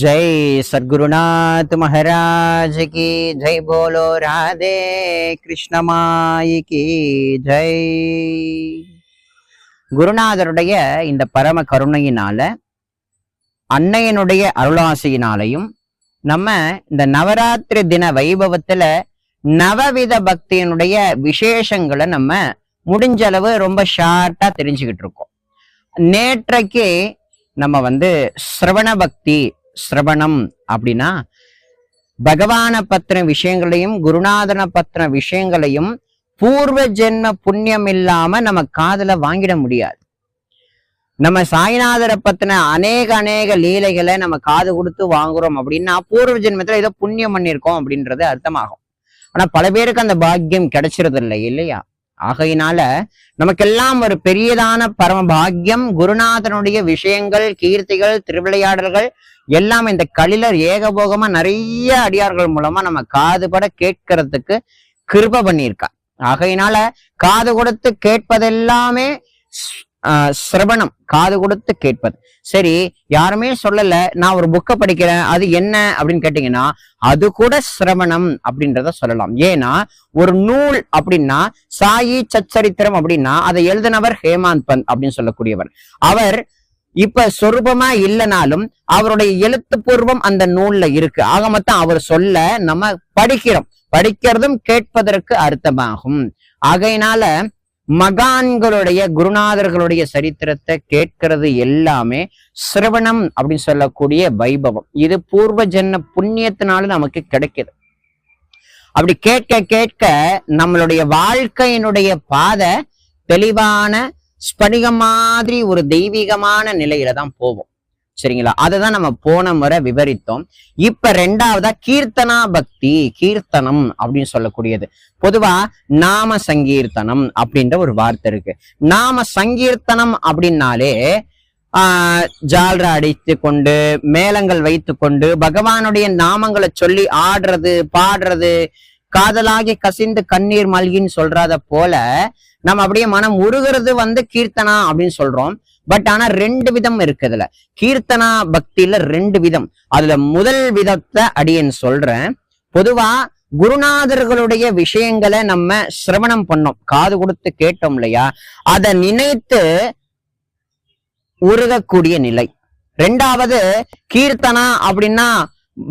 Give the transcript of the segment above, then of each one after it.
ஜெய் சத்குருநாத் મહારાજ கி Jai polo Radhe Krishnamayi கி ஜெய் குருநாதருடைய இந்த பரம கருணையினால அன்னையனுடைய அருளாசியினாலையும் நம்ம இந்த நவராத்திரி தின வைபவத்துல நவவித பக்தியினுடைய விசேஷங்களை நம்ம முடிஞ்ச அளவு ரொம்ப ஷார்ட்டா தெரிஞ்சுக்கிட்டு இருக்கோம். நேற்றைக்கு நம்ம வந்து சிரவண பக்தி சிரவணம் அப்படின்னா பகவான பத்தின விஷயங்களையும் குருநாதன பத்தின விஷயங்களையும் பூர்வ ஜென்ம புண்ணியம் இல்லாம நம்ம காதுல வாங்கிட முடியாது. நம்ம சாய்நாதரை பத்தின அநேக அநேக லீலைகளை நம்ம காது கொடுத்து வாங்குறோம் அப்படின்னா பூர்வ ஜென்மத்துல ஏதோ புண்ணியம் பண்ணியிருக்கோம் அப்படின்றது அர்த்தமாகும். ஆனா பல பேருக்கு அந்த பாக்கியம் கிடைச்சிருது இல்லை இல்லையா? ஆகையினால நமக்கெல்லாம் ஒரு பெரியதான பரம பாக்கியம் குருநாதனுடைய விஷயங்கள் கீர்த்திகள் திருவிளையாடல்கள் எல்லாம் இந்த கலிலர் ஏகபோகமா நிறைய அடியார்கள் மூலமா நம்ம காதுபட கேட்கறதுக்கு கிருப பண்ணியிருக்கா. ஆகையினால காது கொடுத்து கேட்பதெல்லாமே சிரவணம் காது கொடுத்து கேட்பது. சரி யாருமே சொல்லல நான் ஒரு புக்கை படிக்கிறேன் அது என்ன அப்படின்னு கேட்டீங்கன்னா அது கூட சிரவணம் அப்படின்றத சொல்லலாம். ஏன்னா ஒரு நூல் அப்படின்னா சாயி சச்சரித்திரம் அப்படின்னா அதை எழுதினவர் ஹேமாந்த் பந்த் அப்படின்னு சொல்லக்கூடியவர். அவர் இப்ப சொரூபமா இல்லைனாலும் அவருடைய எழுத்துப்பூர்வம் அந்த நூல்ல இருக்கு. ஆக மொத்தம் அவர் சொல்ல நம்ம படிக்கிறோம். படிக்கிறதும் கேட்பதற்கு அர்த்தமாகும். ஆகையினால மகான்களுடைய குருநாதர்களுடைய சரித்திரத்தை கேட்கிறது எல்லாமே சிரவணம் அப்படின்னு சொல்லக்கூடிய வைபவம். இது பூர்வ ஜென்ம புண்ணியத்தினால நமக்கு கிடைக்குது. அப்படி கேட்க கேட்க நம்மளுடைய வாழ்க்கையினுடைய பாதை தெளிவான ஸ்படிகம் மாதிரி ஒரு தெய்வீகமான நிலையில தான் போவோம் சரிங்களா? அதுதான் நம்ம போன முறை விவரித்தோம். இப்ப ரெண்டாவதா கீர்த்தனா பக்தி கீர்த்தனம் அப்படின்னு சொல்லக்கூடியது. பொதுவா நாம சங்கீர்த்தனம் அப்படின்ற ஒரு வார்த்தை இருக்கு. நாம சங்கீர்த்தனம் அப்படின்னாலே ஆஹ் ஜால்ரா அடித்து கொண்டு மேளங்கள் வைத்து கொண்டு பகவானுடைய நாமங்களை சொல்லி ஆடுறது பாடுறது காதலாகி கசிந்து கண்ணீர் மல்கின்னு சொல்றத போல நம்ம அப்படியே மனம் உருகிறது வந்து கீர்த்தனா அப்படின்னு சொல்றோம். பட் ஆனா ரெண்டு விதம் இருக்குதுல கீர்த்தனா பக்தியில ரெண்டு விதம். அதுல முதல் விதத்தை அடியன் சொல்றேன். பொதுவா குருநாதர்களுடைய விஷயங்களை நம்ம சிரவணம் பண்ணோம். காது கொடுத்து கேட்டோம் இல்லையா? அதை நினைத்து உருகக்கூடிய நிலை. ரெண்டாவது கீர்த்தனா அப்படின்னா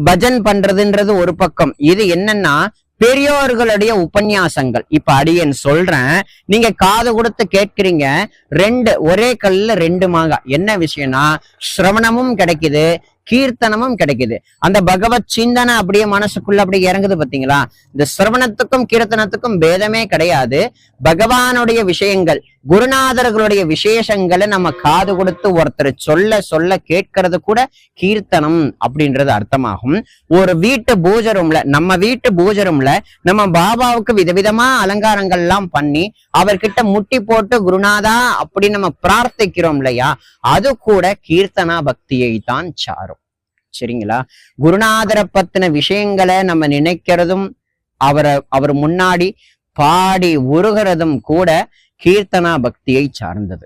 பஜன் பண்றதுன்றது ஒரு பக்கம். இது என்னன்னா பெரியோர்களுடைய உபன்யாசங்கள். இப்ப அடியேன் சொல்றேன். நீங்க காது கொடுத்து கேட்கிறீங்க. ரெண்டு ஒரே கல்ல ரெண்டு மாங்கா என்ன விஷயம்னா சிரவணமும் கிடைக்குது. கீர்த்தனமும் கிடைக்குது. அந்த பகவத் சிந்தனை அப்படியே மனசுக்குள்ள அப்படியே இறங்குது பாத்தீங்களா? இந்த சிரவணத்துக்கும் கீர்த்தனத்துக்கும் பேதமே கிடையாது. பகவானுடைய விஷயங்கள் குருநாதர்களுடைய விசேஷங்களை நம்ம காது கொடுத்து ஒருத்தர் சொல்ல சொல்ல கேட்கறது கூட கீர்த்தனம் அப்படின்றது அர்த்தமாகும். ஒரு வீட்டு பூஜை ரூம்ல நம்ம வீட்டு பூஜை ரூம்ல நம்ம பாபாவுக்கு விதவிதமா அலங்காரங்கள் எல்லாம் பண்ணி அவர்கிட்ட முட்டி போட்டு குருநாதா அப்படி நம்ம பிரார்த்திக்கிறோம் இல்லையா? அது கூட கீர்த்தனா பக்தியை தான் சாரும். சரிங்களா? குருநாதரை பத்தின விஷயங்களை நம்ம நினைக்கிறதும் அவரை அவர் முன்னாடி பாடி உருகிறதும் கூட கீர்த்தனா பக்தியை சார்ந்தது.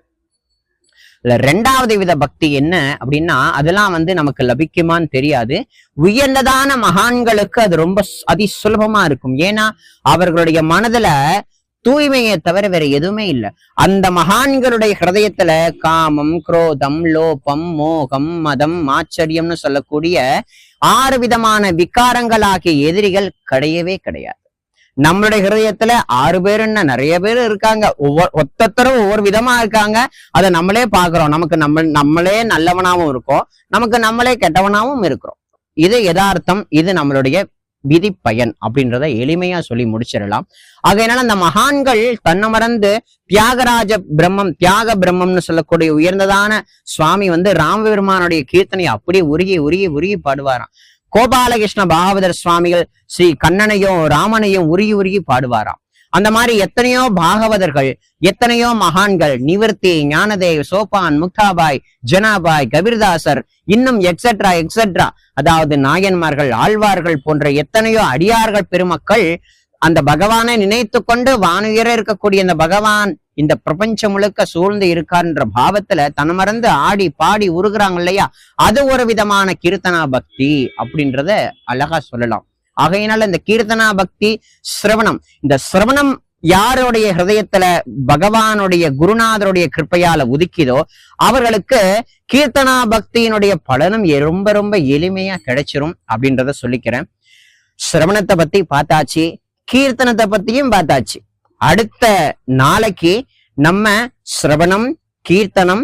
இல்ல ரெண்டாவது வித பக்தி என்ன அப்படின்னா அதெல்லாம் வந்து நமக்கு லபிக்குமான்னு தெரியாது. உயர்ந்ததான மகான்களுக்கு அது ரொம்ப அதி சுலபமா இருக்கும். ஏன்னா அவர்களுடைய மனதுல தூய்மையை தவிர வேற எதுவுமே இல்லை. அந்த மகான்களுடைய ஹிரதயத்துல காமம் குரோதம் லோபம் மோகம் மதம் ஆச்சரியம்னு சொல்லக்கூடிய ஆறு விதமான விகாரங்களாகிய எதிரிகள் கிடையவே கிடையாது. நம்மளுடைய ஹிரதயத்துல ஆறு பேர் என்ன? நிறைய பேர் இருக்காங்க. ஒவ்வொரு ஒத்தத்தரும் ஒவ்வொரு விதமா இருக்காங்க. அதை நம்மளே பாக்குறோம் நமக்கு நம்ம நம்மளே நல்லவனாவும் இருக்கோம். நமக்கு நம்மளே கெட்டவனாவும் இருக்கிறோம். இது யதார்த்தம். இது நம்மளுடைய விதி பயன் அப்படின்றத எளிமையா சொல்லி முடிச்சிடலாம். ஆகையினால அந்த மகான்கள் தன்னை மறந்து தியாகராஜ பிரம்மம் தியாக பிரம்மம்னு சொல்லக்கூடிய உயர்ந்ததான சுவாமி வந்து ராமபெருமானுடைய கீர்த்தனை அப்படியே உருகி உருகி உருகி பாடுவாராம். கோபாலகிருஷ்ண பாகவதர் சுவாமிகள் ஸ்ரீ கண்ணனையும் ராமனையும் உருகி உருகி பாடுவாராம். அந்த மாதிரி எத்தனையோ பாகவதர்கள் எத்தனையோ மகான்கள் நிவர்த்தி ஞானதேவ் சோபான் முக்தாபாய் ஜனாபாய் கபீர்தாசர் இன்னும் எக்ஸெட்ரா எக்ஸெட்ரா அதாவது நாயன்மார்கள் ஆழ்வார்கள் போன்ற எத்தனையோ அடியார்கள் பெருமக்கள் அந்த பகவானை நினைத்து கொண்டு வானுயர இருக்கக்கூடிய அந்த பகவான் இந்த பிரபஞ்சம் முழுக்க சூழ்ந்து இருக்கார்ன்ற பாவத்துல தனமறந்து ஆடி பாடி உருகுறாங்க இல்லையா? அது ஒரு விதமான கீர்த்தனா பக்தி அப்படின்றத அழகா சொல்லலாம். ஆகையினால இந்த கீர்த்தனா பக்தி சிரவணம். இந்த சிரவணம் யாருடைய ஹிருதயத்துல பகவானுடைய குருநாதருடைய கிருப்பையால ஒதுக்கிதோ அவர்களுக்கு கீர்த்தனா பக்தியினுடைய பலனும் ரொம்ப ரொம்ப எளிமையா கிடைச்சிரும் அப்படின்றத சொல்லிக்கிறேன். சிரவணத்தை பத்தி பார்த்தாச்சு கீர்த்தனத்தை பத்தியும் பார்த்தாச்சு. அடுத்த நாளைக்கு நம்ம சிரவணம் கீர்த்தனம்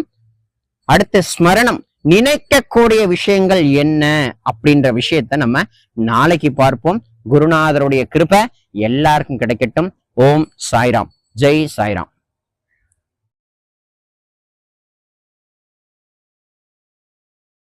அடுத்து ஸ்மரணம் நினைக்கக்கூடிய விஷயங்கள் என்ன அப்படின்ற விஷயத்த நம்ம நாளைக்கு பார்ப்போம். குருநாதருடைய கிருபை எல்லாருக்கும் கிடைக்கட்டும். ஓம் சாய்ராம். ஜெய் சாய்ராம்.